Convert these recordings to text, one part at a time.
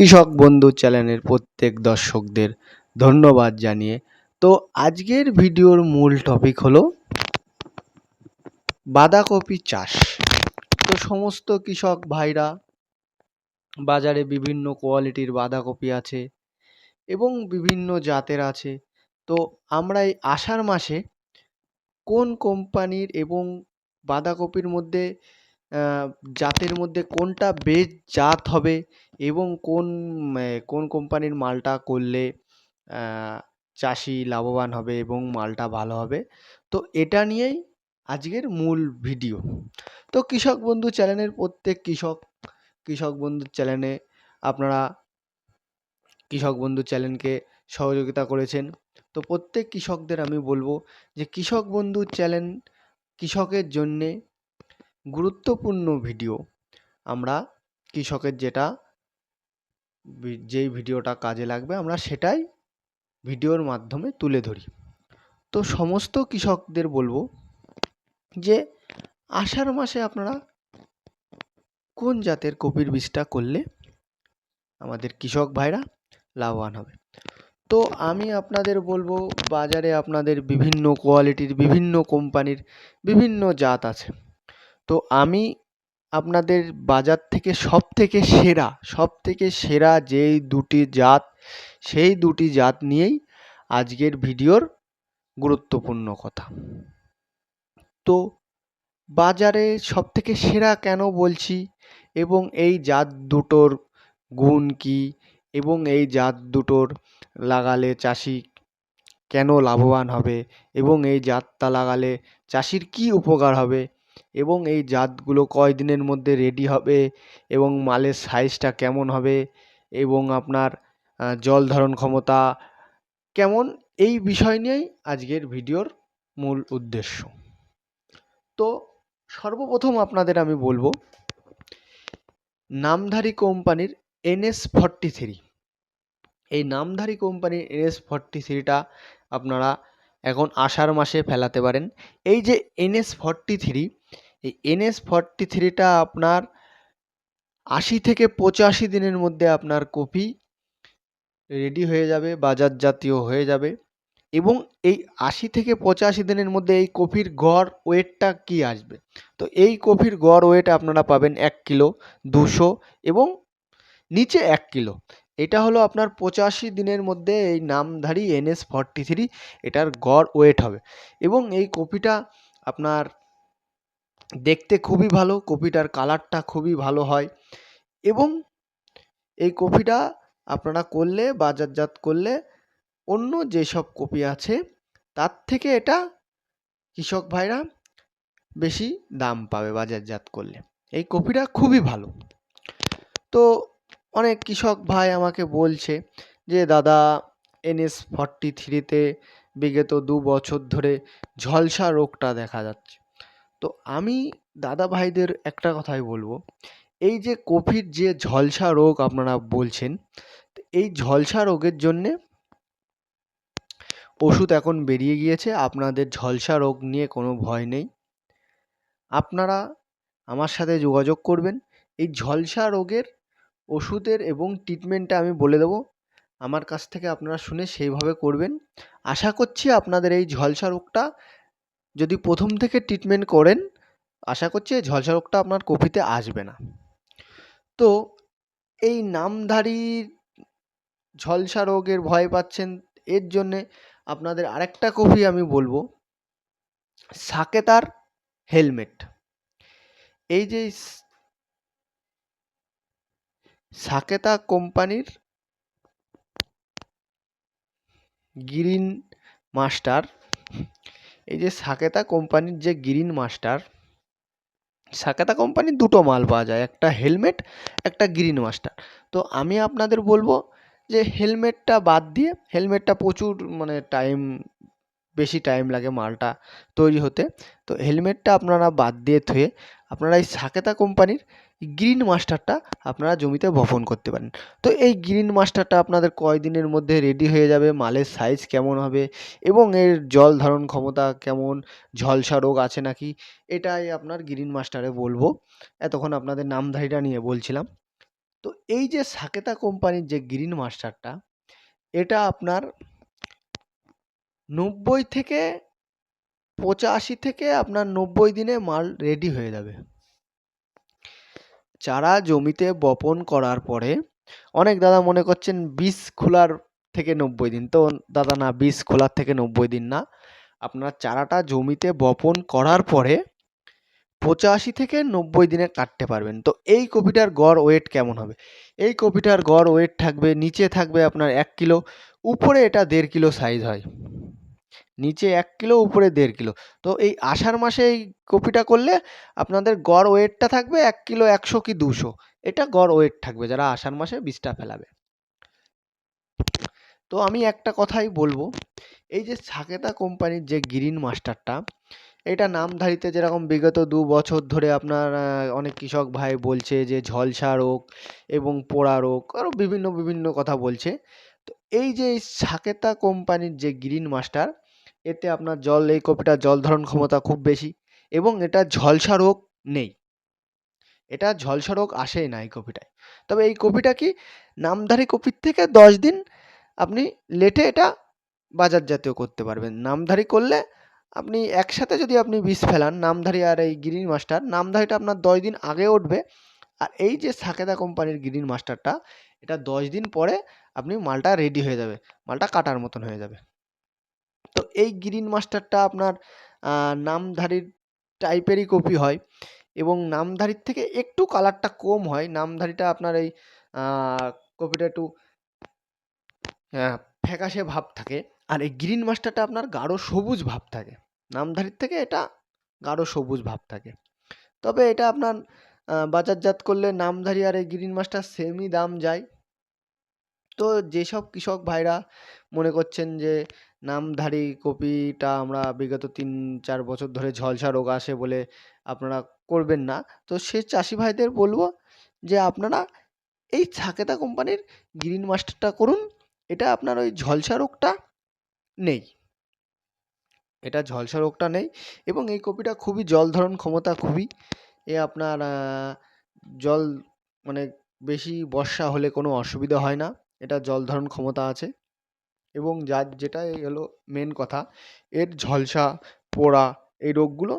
কৃষক বন্ধু চ্যানেলের প্রত্যেক দর্শকদের ধন্যবাদ জানিয়ে, তো আজকের ভিডিওর মূল টপিক হলো বাঁধাকপি চাষ। তো সমস্ত কৃষক ভাইরা, বাজারে বিভিন্ন কোয়ালিটির বাঁধাকপি আছে এবং বিভিন্ন জাতের আছে, তো আমরা এই আষাঢ় মাসে কোন কোম্পানির এবং বাঁধাকপির মধ্যে জাতের মধ্যে কোনটা বেস্ট জাত হবে এবং কোন কোন কোম্পানির মালটা করলে চাষি লাভবান হবে এবং মালটা ভালো হবে। তো এটা নিয়েই আজকের মূল ভিডিও। তো কৃষক বন্ধু চ্যানেলের প্রত্যেক কৃষক কৃষক বন্ধু চ্যানেলে আপনারা কৃষক বন্ধু চ্যানেলকে সহযোগিতা করেছেন। তো প্রত্যেক কৃষকদের আমি বলব যে কৃষক বন্ধু চ্যানেল কৃষকের জন্যে গুরুত্বপূর্ণ ভিডিও। আমরা কৃষকের যেটা যেই ভিডিওটা কাজে লাগবে, আমরা সেটাই ভিডিওর মাধ্যমে তুলে ধরি। তো সমস্ত কৃষকদের বলব যে, আষাঢ় মাসে আপনারা কোন জাতের কপির বীজটা করলে আমাদের কৃষক ভাইরা লাভবান হবে? তো আমি আপনাদের বলব, বাজারে আপনাদের বিভিন্ন কোয়ালিটির, বিভিন্ন কোম্পানির বিভিন্ন জাত আছে। তো আমি আপনাদের বাজার থেকে সব থেকে সেরা সব থেকে সেরা যেই দুটি জাত, সেই দুটি জাত নিয়েই আজকের ভিডিওর গুরুত্বপূর্ণ কথা। তো বাজারে সব থেকে সেরা কেন বলছি? এবং এই জাত দুটোর গুণ কী? এবং এই জাত দুটোর লাগালে চাষি কেন লাভবান হবে? এবং এই জাতটা লাগালে চাষির কী উপকার হবে? এবং এই জাতগুলো কয়দিনের মধ্যে রেডি হবে এবং মালের সাইজটা কেমন হবে এবং আপনার জল ধারণ ক্ষমতা কেমন, এই বিষয় নিয়েই আজকের ভিডিওর মূল উদ্দেশ্য। তো সর্বপ্রথম আপনাদের আমি বলব, নামধারী কোম্পানির এনএস ফর্টি থ্রি এই নামধারী কোম্পানির এনএস ফর্টি থ্রিটা আপনারা এখন আষাঢ় মাসে ফেলাতে পারেন। এই যে এনএস ফর্টি থ্রি এই এনএস ফর্টি থ্রিটা আপনার আশি থেকে পঁচাশি দিনের মধ্যে আপনার কপি রেডি হয়ে যাবে বাজার জাতীয় হয়ে যাবে এবং এই আশি থেকে পঁচাশি দিনের মধ্যে এই কপির গড় ওয়েটটা কী আসবে? তো এই কপির গড় ওয়েট আপনারা পাবেন এক কিলো, দুশো এবং নিচে এক কিলো। এটা হলো আপনার পঁচাশি দিনের মধ্যে এই নামধারী এনএস ফর্টি থ্রি এটার গড় ওয়েট হবে এবং এই কপিটা আপনার দেখতে খুবই ভালো, কপিটার কালারটা খুবই ভালো হয় এবং এই কপিটা আপনারা করলে, বাজারজাত করলে অন্য যেসব কপি আছে, তার থেকে এটা কৃষক ভাইরা বেশি দাম পাবে বাজারজাত করলে। এই কপিটা খুবই ভালো। তো অনেক কৃষক ভাই আমাকে বলছে যে, দাদা, এনএস ফর্টি থ্রিতে বিগত দু বছর ধরে ঝলসা রোগটা দেখা যাচ্ছে। তো আমি দাদা ভাইদের একটা কথাই বলব। এই যে কোভিড যে ঝলসা রোগ আপনারা বলছেন এই ঝলসা রোগের জন্যে ওষুধ এখন বেরিয়ে গিয়েছে। আপনাদের ঝলসা রোগ নিয়ে কোনো ভয় নেই। আপনারা আমার সাথে যোগাযোগ করবেন। এই ঝলসা রোগের ওষুধের এবং ট্রিটমেন্টটা আমি বলে দেবো। আমার কাছ থেকে আপনারা শুনে সেইভাবে করবেন। আশা করছি আপনাদের এই ঝলসা রোগটা যদি প্রথম থেকে ট্রিটমেন্ট করেন, আশা করছি এই ঝলসা রোগটা আপনার কপিতে আসবে না। তো এই নামধারী ঝলসা রোগের ভয় পাচ্ছেন, এর জন্যে আপনাদের আরেকটা কপি আমি বলব। সাকেতার হেলমেট। এই যে সাকেতা কোম্পানির গ্রিন মাস্টার এই যে সাকেতা কোম্পানির যে গ্রিন মাস্টার, সাকেতা কোম্পানির দুটো মাল পাওয়া যায়, একটা হেলমেট, একটা গ্রিন মাস্টার। তো আমি আপনাদের বলব যে হেলমেটটা বাদ দিয়ে, হেলমেটটা প্রচুর মানে টাইম, বেশি টাইম লাগে মালটা তৈরি হতে। তো হেলমেটটা আপনারা বাদ দিয়ে থুয়ে, আপনারা এই সাকেতা কোম্পানির গ্রিন মাস্টারটা আপনারা জমিতে বপন করতে পারেন। তো এই গ্রিন মাস্টারটা আপনাদের কয়দিনের মধ্যে রেডি হয়ে যাবে? মালের সাইজ কেমন হবে? এবং এর জল ধারণ ক্ষমতা কেমন? ঝলসা রোগ আছে নাকি? এটাই আপনার গ্রিন মাস্টারে বলব। এতক্ষণ আপনাদের নামধারীটা নিয়ে বলছিলাম। তো এই যে সাকেতা কোম্পানির যে গ্রিন মাস্টারটা, এটা আপনার নব্বই থেকে পঁচাশি থেকে আপনার নব্বই দিনে মাল রেডি হয়ে যাবে। চারা জমিতে বপন করার পরে অনেক দাদা মনে করছেন বীজ খোলার থেকে নব্বই দিন। তো দাদা না, বীজ খোলার থেকে নব্বই দিন না। আপনার চারাটা জমিতে বপন করার পরে পঁচাশি থেকে নব্বই দিনে কাটতে পারবেন। তো এই কপিটার গড় ওয়েট কেমন হবে? এই কপিটার গড় ওয়েট থাকবে, নিচে থাকবে আপনার এক কিলো, উপরে এটা দেড় কিলো সাইজ হয়। নিচে এক কিলো, উপরে দেড় কিলো। তো এই আষাঢ় মাসে এই কপিটা করলে আপনাদের গড় ওয়েটটা থাকবে এক কিলো একশো কি দুশো। এটা গড় ওয়েট থাকবে যারা আষাঢ় মাসে বীজটা ফেলাবে। তো আমি একটা কথাই বলব, এই যে সাকেতা কোম্পানির যে গ্রিন মাস্টারটা, এটা নামধারীতে যেরকম বিগত দু বছর ধরে আপনার অনেক কৃষক ভাই বলছে যে ঝলসা রোগ এবং পোড়া রোগ আরও বিভিন্ন বিভিন্ন কথা বলছে। তো এই যে সাকেতা কোম্পানির যে গ্রিন মাস্টার এতে আপনার জল, এই কপিটার জল ধারণ ক্ষমতা খুব বেশি এবং এটা ঝলসা রোগ নেই। এটা ঝলসা রোগ আসেই না এই কপিটায় তবে এই কপিটা কি নামধারী কপির থেকে দশ দিন আপনি লেটে এটা বাজারজাতীয় করতে পারবেন। নামধারী করলে আপনি একসাথে যদি আপনি বীজ ফেলান, নামধারী আর এই গ্রিন মাস্টার, নামধারীটা আপনার দশ দিন আগে উঠবে আর এই যে সাকেদা কোম্পানির গ্রিন মাস্টারটা, এটা দশ দিন পরে আপনি মালটা রেডি হয়ে যাবে, মালটা কাটার মতন হয়ে যাবে। তো এই গ্রিন মাস্টারটা আপনার নামধারীর টাইপেরই কপি হয় এবং নামধারীর থেকে একটু কালারটা কম হয়। নামধারীটা আপনার এই কপিটা একটু ফ্যাকাশে ভাব থাকে। আর এই গ্রিন মাস্টারটা আপনার গাঢ় সবুজ ভাব থাকে। নামধারীর থেকে এটা গাঢ় সবুজ ভাব থাকে। তবে এটা আপনার বাজারজাত করলে নামধারী আর এই গ্রিন মাস্টার সেমই দাম যায়। তো যেসব কৃষক ভাইরা মনে করছেন যে নামধারী কপিটা আমরা বিগত তিন, চার বছর ধরে ঝলসা রোগ আসে বলে আপনারা করবেন না। তো সে চাষি ভাইদের বলব যে আপনারা এই সাকেতা কোম্পানির গ্রিন মাস্টারটা করুন, এটা আপনার ওই ঝলসা রোগটা নেই। এটা ঝলসা রোগটা নেই এবং এই কপিটা খুবই জল ধারণ ক্ষমতা খুবই। এ আপনার জল মানে বেশি বর্ষা হলে কোনো অসুবিধা হয় না, এটা জল ধারণ ক্ষমতা আছে। এবং যার যেটা এই হলো মেন কথা, এর ঝলসা, পোড়া এই রোগগুলো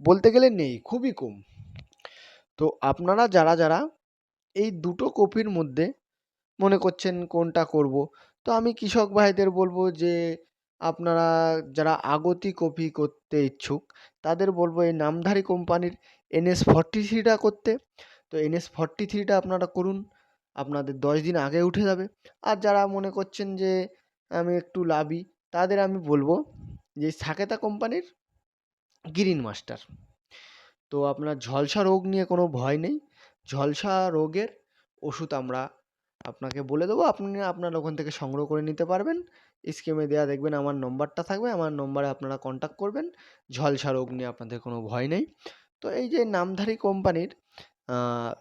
বলতে গেলে নেই, খুবই কম। তো আপনারা যারা যারা এই দুটো কপির মধ্যে মনে করছেন কোনটা করব, তো আমি কৃষক ভাইদের বলব যে আপনারা যারা আগতি কপি করতে ইচ্ছুক, তাদের বলব এই নামধারী কোম্পানির এনএস ফর্টি থ্রিটা করতে। তো এনএস ফর্টি থ্রিটা আপনারা করুন আপনাদের দশ দিন আগে উঠে যাবে। আর যারা মনে করছেন যে আমি একটু লাভি, তাদের আমি বলব যে সাকেতা কোম্পানির গ্রিন মাস্টার। তো আপনার ঝলসা রোগ নিয়ে কোনো ভয় নেই। ঝলসা রোগের ওষুধ আমরা আপনাকে বলে দেবো। আপনি আপনার ওখান থেকে সংগ্রহ করে নিতে পারবেন। স্ক্রিনে দেওয়া দেখবেন আমার নম্বরটা থাকবে। আমার নম্বরে আপনারা কন্ট্যাক্ট করবেন। ঝলসা রোগ নিয়ে আপনাদের কোনো ভয় নেই। তো এই যে নামধারী কোম্পানির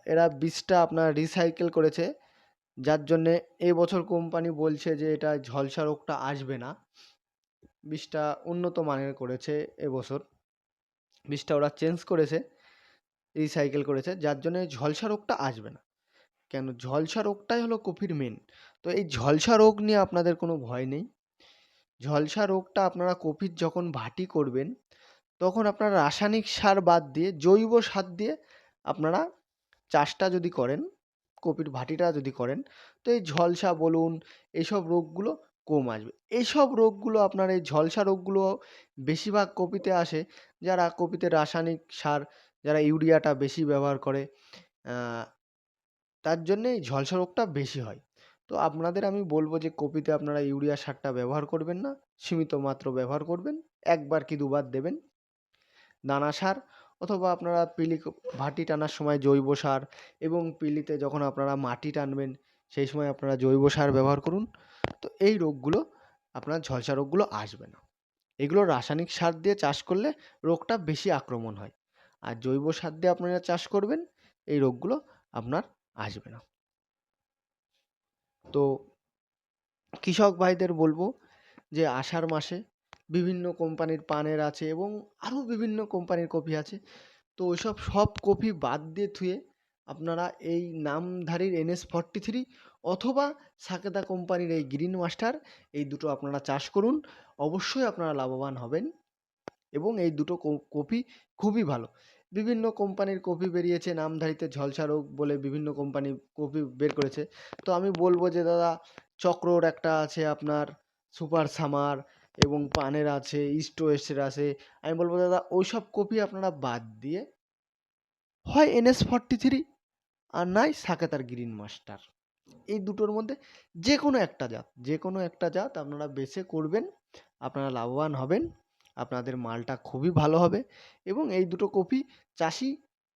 এরা বীজটা আপনার রিসাইকেল করেছে। যার জন্যে এবছর কোম্পানি বলছে যে, এটা ঝলসা রোগটা আসবে না। বীজটা উন্নত মানের করেছে এবছর বীজটা ওরা চেঞ্জ করেছে রিসাইকেল করেছে। যার জন্য ঝলসা রোগটা আসবে না। কেন? ঝলসা রোগটাই হলো কপির মেন তো এই ঝলসা রোগ নিয়ে আপনাদের কোনো ভয় নেই। ঝলসা রোগটা আপনারা কপির যখন ভাটি করবেন, তখন আপনারা রাসায়নিক সার বাদ দিয়ে জৈব সার দিয়ে আপনারা চাষটা যদি করেন, কপির ভাটিটা যদি করেন, তো এই ঝলসা বলুন এইসব রোগগুলো কম আসবে। এইসব রোগগুলো আপনার এই ঝলসা রোগগুলো বেশিরভাগ কপিতে আসে যারা কপিতে রাসায়নিক সার, যারা ইউরিয়াটা বেশি ব্যবহার করে তার জন্যে এই ঝলসা রোগটা বেশি হয়। তো আপনাদের আমি বলব যে কপিতে আপনারা ইউরিয়া সারটা ব্যবহার করবেন না, সীমিত মাত্র ব্যবহার করবেন, একবার কি দুবার দেবেন। দানা সার অথবা আপনারা পিলি ভাটি টানার সময় জৈব সার এবং পিলিতে যখন আপনারা মাটি টানবেন, সেই সময় আপনারা জৈব সার ব্যবহার করুন। তো এই রোগগুলো, আপনার ঝলসা রোগগুলো আসবে না। এগুলো রাসায়নিক সার দিয়ে চাষ করলে রোগটা বেশি আক্রমণ হয়। আর জৈব সার দিয়ে আপনারা চাষ করবেন, এই রোগগুলো আপনার আসবে না। তো কৃষক ভাইদের বলব যে, আষাঢ় মাসে বিভিন্ন কোম্পানির পানের আছে এবং আরও বিভিন্ন কোম্পানির কপি আছে। তো ওইসব সব কপি বাদ দিয়ে থুয়ে আপনারা এই নামধারীর এনএস ফর্টি থ্রি অথবা সাকেতা কোম্পানির এই গ্রিন মাস্টার এই দুটো আপনারা চাষ করুন। অবশ্যই আপনারা লাভবান হবেন এবং এই দুটো কপি খুবই ভালো। বিভিন্ন কোম্পানির কপি বেরিয়েছে, নামধারীতে ঝলসা রোগ বলে বিভিন্ন কোম্পানি কপি বের করেছে। তো আমি বলব যে, দাদা, চক্রর একটা আছে আপনার, সুপার সামার এবং পানের আছে, ইস্ট ওয়েস্টের আছে, আমি বলব দাদা ওই সব কপি আপনারা বাদ দিয়ে হয় এনএস ফর্টি থ্রি আর নাই সাকেতার গ্রিন মাস্টার। এই দুটোর মধ্যে যে কোনো একটা জাত যে কোনো একটা জাত আপনারা বেছে করবেন, আপনারা লাভবান হবেন, আপনাদের মালটা খুবই ভালো হবে এবং এই দুটো কপি চাষি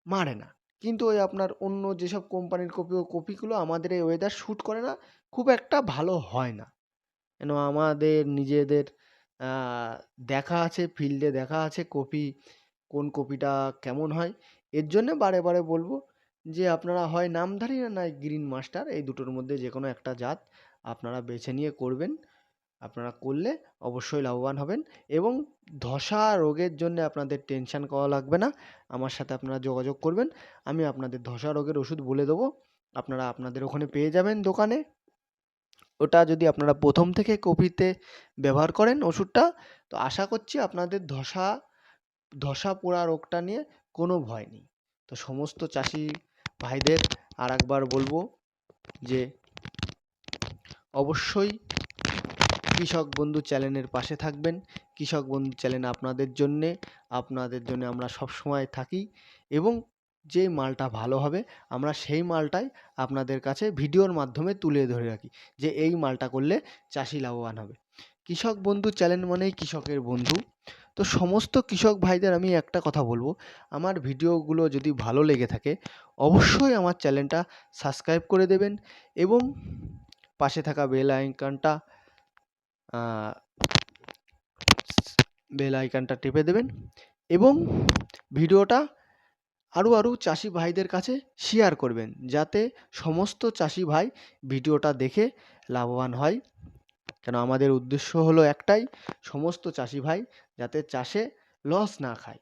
মারে না। কিন্তু ওই আপনার অন্য যেসব কোম্পানির কপি ও কপিগুলো আমাদের এই ওয়েদার শ্যুট করে না, খুব একটা ভালো হয় না। কেন আমাদের নিজেদের দেখা আছে ফিল্ডে দেখা আছে কপি, কোন কপিটা কেমন হয়? এর জন্য বারে বারে বলব যে, আপনারা হয় নামধারী না নয় গ্রিন মাস্টার এই দুটোর মধ্যে যে কোনো একটা জাত আপনারা বেছে নিয়ে করবেন। আপনারা করলে অবশ্যই লাভবান হবেন এবং ধসা রোগের জন্য আপনাদের টেনশন করা লাগবে না। আমার সাথে আপনারা যোগাযোগ করবেন, আমি আপনাদের ধসা রোগের ওষুধ বলে দেবো। আপনারা আপনাদের ওখানে পেয়ে যাবেন দোকানে। ওটা যদি আপনারা প্রথম থেকে কপিতে ব্যবহার করেন ওষুধটা, তো আশা করছি আপনাদের ধসা ধসা পোড়া রোগটা নিয়ে কোনো ভয় নেই। তো সমস্ত চাষি ভাইদের আর একবার বলব যে, অবশ্যই কৃষক বন্ধু চ্যানেলের পাশে থাকবেন। কৃষক বন্ধু চ্যানেল আপনাদের জন্যে, আপনাদের জন্য আমরা সব সময় থাকি এবং যে মালটা ভালো হবে, আমরা সেই মালটাই আপনাদের কাছে ভিডিওর মাধ্যমে তুলে ধরে রাখি যে এই মালটা করলে চাষি লাভবান হবে। কৃষক বন্ধু চ্যানেল মানেই কৃষকের বন্ধু। তো সমস্ত কৃষক ভাইদের আমি একটা কথা বলব, আমার ভিডিওগুলো যদি ভালো লেগে থাকে, অবশ্যই আমার চ্যানেলটা সাবস্ক্রাইব করে দেবেন এবং পাশে থাকা বেল আইকনটা বেল আইকনটা টিপে দেবেন এবং ভিডিওটা আরও আরও চাষি ভাইদের কাছে শেয়ার করবেন, যাতে সমস্ত চাষি ভাই ভিডিওটা দেখে লাভবান হয়। কেন আমাদের উদ্দেশ্য হলো একটাই, সমস্ত চাষি ভাই যাতে চাষে লস না খায়।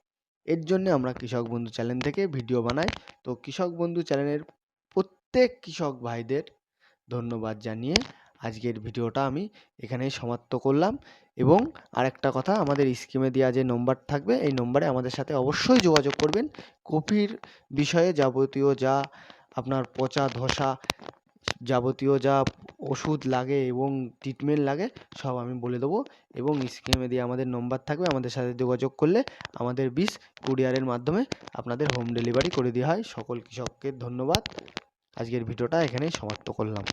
এর জন্যে আমরা কৃষক বন্ধু চ্যানেল থেকে ভিডিও বানাই। তো কৃষক বন্ধু চ্যানেলের প্রত্যেক কৃষক ভাইদের ধন্যবাদ জানিয়ে আজকের ভিডিওটা আমি এখানেই সমাপ্ত করলাম। এবং আরেকটা কথা, আমাদের স্কিমে দেওয়া যে নম্বর থাকবে, এই নম্বরে আমাদের সাথে অবশ্যই যোগাযোগ করবেন। কপির বিষয়ে যাবতীয় যা আপনার পচা ধসা যাবতীয় যা ওষুধ লাগে এবং ট্রিটমেন্ট লাগে, সব আমি বলে দেবো এবং স্কিমে দিয়ে আমাদের নম্বর থাকবে, আমাদের সাথে যোগাযোগ করলে আমাদের বিষ কুরিয়ারের মাধ্যমে আপনাদের হোম ডেলিভারি করে দেওয়া হয়। সকল কৃষককে ধন্যবাদ। আজকের ভিডিওটা এখানেই সমাপ্ত করলাম।